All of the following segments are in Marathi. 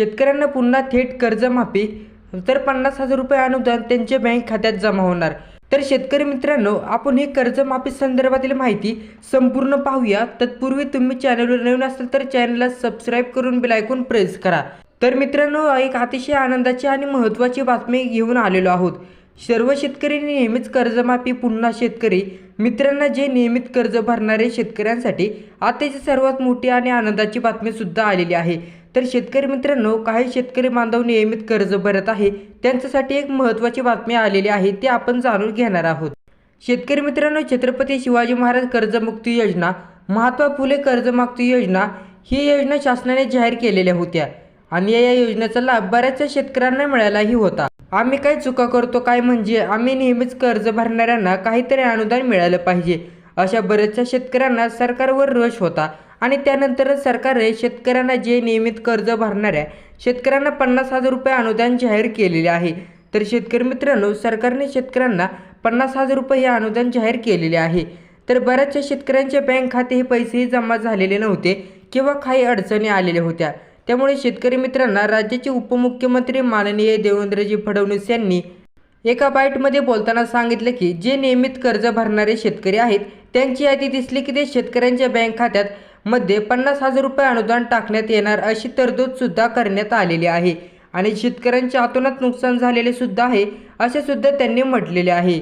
शेतकऱ्यांना पुन्हा थेट कर्जमाफी तर पन्नास हजार रुपये अनुदान त्यांच्या बँक खात्यात जमा होणार. तर शेतकरी मित्रांनो आपण हे कर्जमाफी संदर्भातील माहिती संपूर्ण पाहूया. तत्पूर्वी तुम्ही चॅनलवर नवीन असाल तर चॅनलला सबस्क्राईब करून बिल ऐकून प्रेस करा. तर मित्रांनो एक अतिशय आनंदाची आणि महत्त्वाची बातमी घेऊन आलेलो आहोत. सर्व शेतकरी नेहमीच कर्जमाफी पुन्हा शेतकरी मित्रांना जे नियमित कर्ज भरणारे शेतकऱ्यांसाठी आताची सर्वात मोठी आणि आनंदाची बातमी सुद्धा आलेली आहे. तर शेतकरी मित्रांनो काही शेतकरी बांधव नियमित कर्ज भरत आहे. त्यांच्यासाठी एक महत्त्वाची बातमी आलेली आहे ती आपण जाणून घेणार आहोत. शेतकरी मित्रांनो छत्रपती शिवाजी महाराज कर्जमुक्ती योजना महात्मा फुले कर्जमुक्ती योजना ही योजना शासनाने जाहीर केलेल्या होत्या आणि या योजनेचा लाभ बऱ्याचशा शेतकऱ्यांना मिळालाही होता. आम्ही काय चुका करतो काय म्हणजे आम्ही नेहमीच कर्ज भरणाऱ्यांना काहीतरी अनुदान मिळालं पाहिजे अशा बऱ्याचशा शेतकऱ्यांना सरकारवर रोष होता. आणि त्यानंतरच सरकारने शेतकऱ्यांना जे नियमित कर्ज भरणाऱ्या शेतकऱ्यांना पन्नास हजार रुपये अनुदान जाहीर केलेले आहे. तर शेतकरी मित्रांनो सरकारने शेतकऱ्यांना पन्नास हजार रुपये हे अनुदान जाहीर केलेले आहे. तर बऱ्याचशा शेतकऱ्यांच्या बँक खाते हे पैसेही जमा झालेले नव्हते किंवा काही अडचणी आलेल्या होत्या. त्यामुळे शेतकरी मित्रांना राज्याचे उपमुख्यमंत्री माननीय देवेंद्रजी फडणवीस यांनी एका बाईटमध्ये बोलताना सांगितलं की जे नियमित कर्ज भरणारे शेतकरी आहेत त्यांची यादी दिसली की ते शेतकऱ्यांच्या बँक खात्यात मध्ये पन्नास हजार रुपये अनुदान टाकण्यात येणार अशी तरतूदसुद्धा करण्यात आलेली आहे. आणि शेतकऱ्यांच्या अतोनात नुकसान झालेले सुद्धा आहे असे सुद्धा त्यांनी म्हटलेले आहे.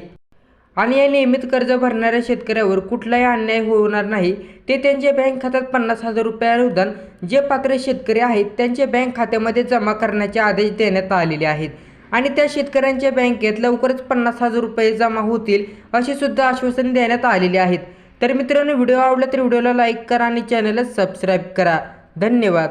आणि या नियमित कर्ज भरणाऱ्या शेतकऱ्यावर कुठलाही अन्याय होणार नाही. ते त्यांच्या बँक खात्यात पन्नास हजार रुपये अनुदान जे पात्र शेतकरी आहेत त्यांच्या बँक खात्यामध्ये जमा करण्याचे आदेश देण्यात आलेले आहेत. आणि त्या शेतकऱ्यांच्या बँकेत लवकरच पन्नास हजार रुपये जमा होतील असे सुद्धा आश्वासन देण्यात आलेले आहेत. तर मित्रांनो व्हिडिओ आवडला तर व्हिडिओला लाईक करा आणि चॅनलला सबस्क्राईब करा. धन्यवाद.